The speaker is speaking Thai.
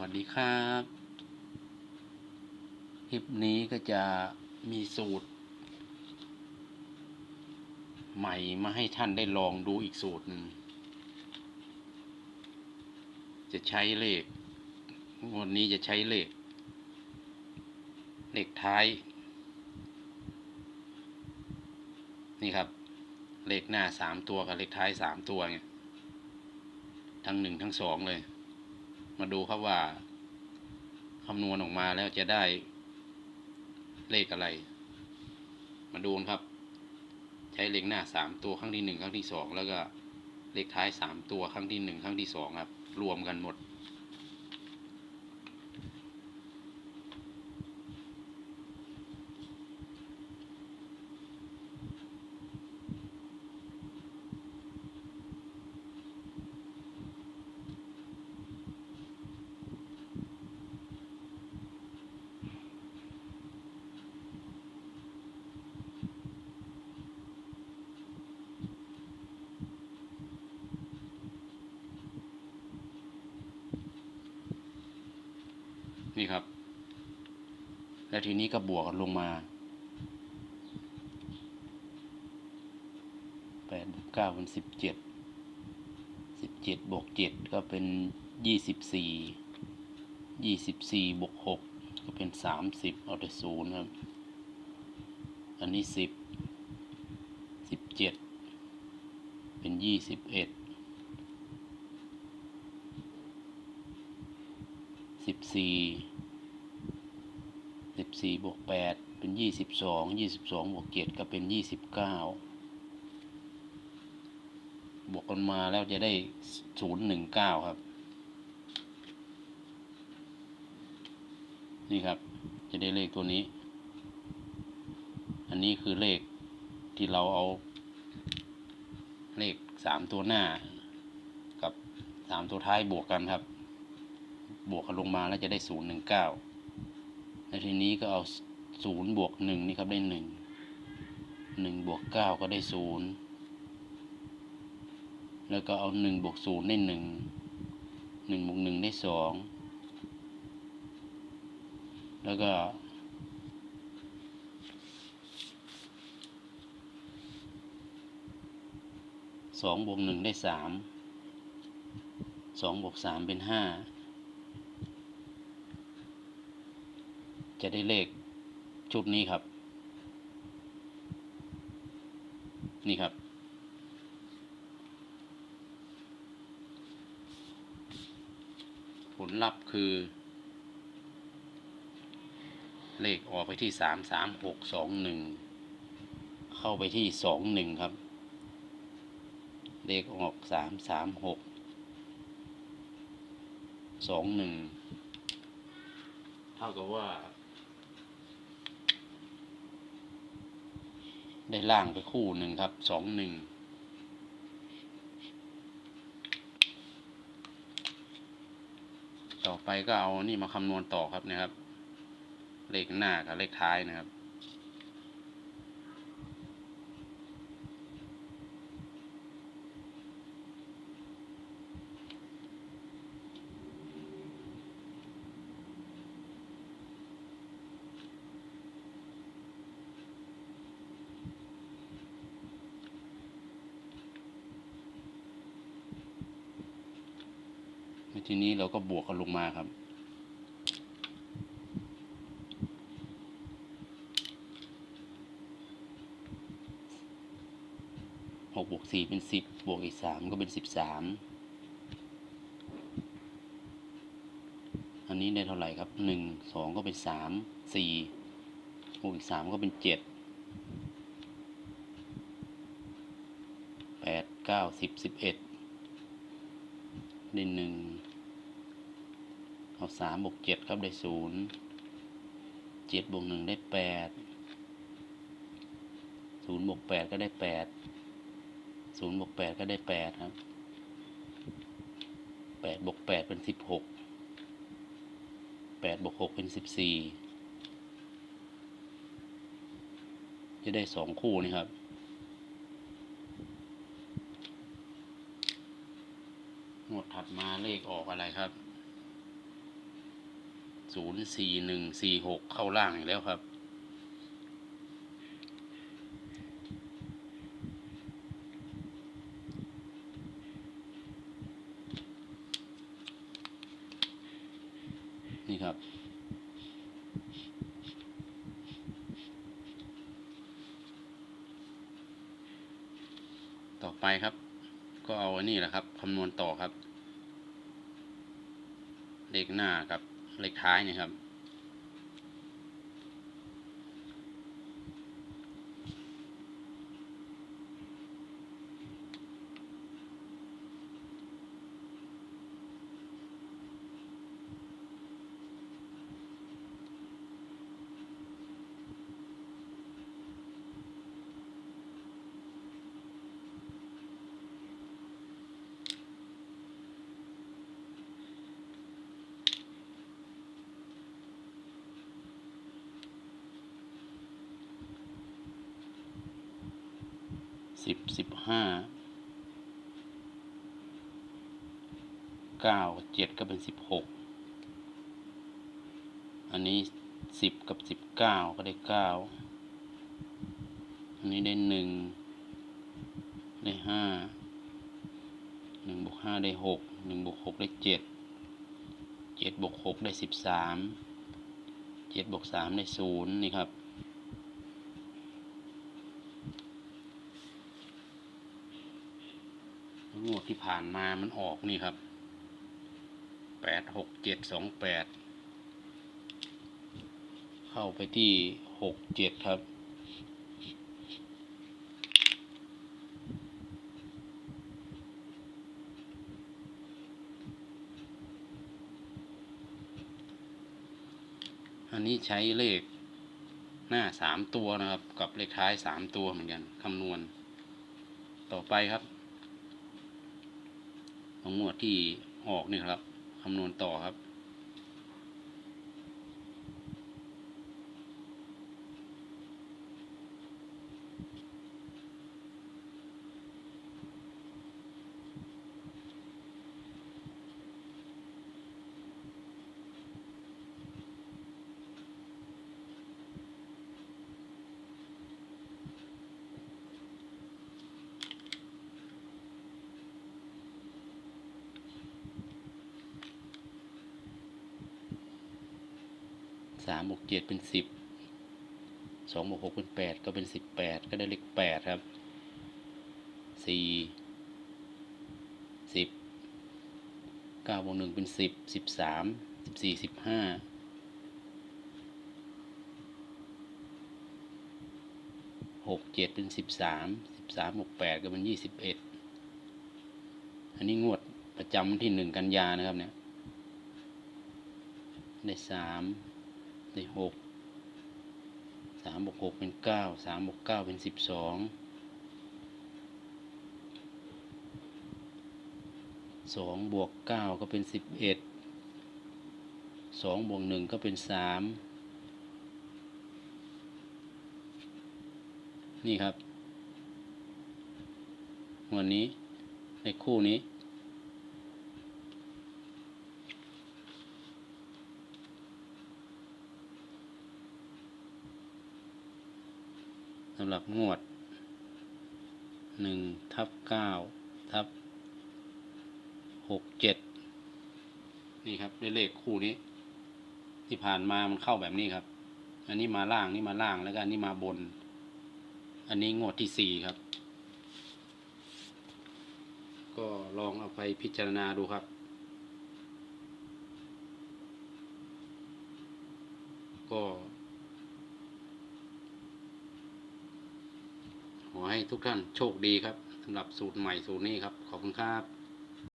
วัสดีครับคลิปนี้ก็จะมีสูตร ใหม่มาให้ท่านได้ลองดูอีกสูตรหนึ่งจะใช้เลขวันนี้จะใช้เลข เลขท้าย นี่ครับ เลขหน้าสามตัวกับเลขท้ายสามตัวไงทั้งหนึ่งทั้งสองเลย มาดูครับว่าคำนวณออกมาแล้วจะได้เลขอะไร มาดูครับ ใช้เลขหน้าสามตัวครั้งที่หนึ่งครั้งที่สองแล้วก็เลขท้ายสามตัวครั้งที่หนึ่งครั้งที่สองครับ รวมกันหมด นี่ครับ แล้วทีนี้ก็บวกกันลงมาแปดบวกเก้าเป็นสิบเจ็ดสิบเจ็ดบวกเจ็ดก็เป็นยี่สิบสี่ยี่สิบสี่บวกหกก็เป็นสามสิบเอาแต่ศูนย์ครับ อันนี้สิบสิบเจ็ดเป็นยี่สิบเอ็ด สิบสี่สิบสี่บวกแปดเป็นยี่สิบสองยี่สิบสองบวกเจ็ดก็เป็นยี่สิบเก้าบวกกันมาแล้วจะได้ศูนย์หนึ่งเก้าครับ นี่ครับจะได้เลขตัวนี้ อันนี้คือเลขที่เราเอา เลขสามตัวหน้า กับสามตัวท้ายบวกกันครับ บวกกันลงมาแล้วจะได้ศูนย์หนึ่งเก้าแล้วทีนี้ก็เอาศูนย์บวกหนึ่งนี่ครับได้หนึ่งหนึ่งบวกเก้าก็ได้ศูนย์แล้วก็เอาหนึ่งบวกศูนย์ได้หนึ่งหนึ่งบวกหนึ่งได้สองแล้วก็สองบวกหนึ่งได้สามสองบวกสามเป็นห้า จะได้เลขชุดนี้ครับ นี่ครับ ผลลัพธ์คือ เลขออกไปที่สามสามหกสองหนึ่งเข้าไปที่สองหนึ่งครับ เลขออกสามสามหกสองหนึ่งเท่ากับว่า ได้ล่างไปคู่หนึ่งครับสองหนึ่งต่อไปก็เอานี่มาคำนวณต่อครับนะครับ เลขหน้ากับเลขท้ายนะครับ ทีนี้เราก็บวกกันลงมาครับ หกบวกสี่เป็นสิบบวกอีกสามก็เป็นสิบสาม อันนี้ได้เท่าไหร่ครับหนึ่งสองก็เป็นสามสี่บวกอีกสามก็เป็นเจ็ดแปดเก้าสิบสิบเอ็ดได้หนึ่ง เอาสามบวกเจ็ดครับได้ศูนย์เจ็ดบวกหนึ่งได้แปดศูนย์บวกแปดก็ได้แปดศูนย์บวกแปดก็ได้แปดครับแปดบวกแปดเป็นสิบหกแปดบวกหกเป็นสิบสี่จะได้สองคู่นี่ครับงวดถัดมาเลขออกอะไรครับ ศูนย์สี่หนึ่งสี่หกเข้าล่างอีกแล้วครับ นี่ครับต่อไปครับ ก็เอาอันนี้แหละครับ คำนวณต่อครับ เลขหน้ากับ เลขท้ายนี่ครับ สิบสิบห้าเก้าเจ็ดก็เป็นสิบหกอันนี้สิบกับสิบเก้าก็ได้เก้าอันนี้ได้หนึ่งได้ห้าหนึ่งบวกห้าได้หกหนึ่งบวกหกได้เจ็ดเจ็ดบวกหกได้สิบสามเจ็ดบวกสามได้ศูนย์นี่ครับ งวดที่ผ่านมามันออกนี่ครับแปดหกเจ็ดสองแปดเข้าไปที่หกเจ็ดครับ อันนี้ใช้เลขหน้าสามตัวนะครับ กับเลขท้ายสามตัวเหมือนกันคำนวณ ต่อไปครับ ของหมวดที่ออกนี่ครับคำนวณต่อครับ สามบวกเจ็ดเป็นสิบสองบวกหกเป็นแปดก็เป็นสิบแปดก็ได้เลขแปดครับสี่สิบเก้าบวกหนึ่งเป็นสิบสิบสามสิบสี่สิบห้าหกเจ็ดเป็นสิบสามสิบสามบวกแปดก็เป็นยี่สิบเอ็ดอันนี้งวดประจำวันที่หนึ่งกันยานะครับเนี่ย ได้สาม ได้หกสามบวกหกเป็นเก้าสามบวกเก้าเป็นสิบสองสองบวกเก้าก็เป็นสิบเอ็ดสองบวกหนึ่งก็เป็นสามนี่ครับ วันนี้ในคู่นี้ สำหรับงวดหนึ่งทับเก้าทับหกเจ็ดนี่ครับได้เลขคู่นี้ ที่ผ่านมามันเข้าแบบนี้ครับ อันนี้มาล่างนี่มาล่างแล้วก็อันนี้มาบน อันนี้งวดที่สี่ครับ ก็ลองเอาไปพิจารณาดูครับ ก็ ขอให้ ทุกท่านโชคดีครับสำหรับสูตรใหม่สูตรนี้ครับ ขอบคุณครับ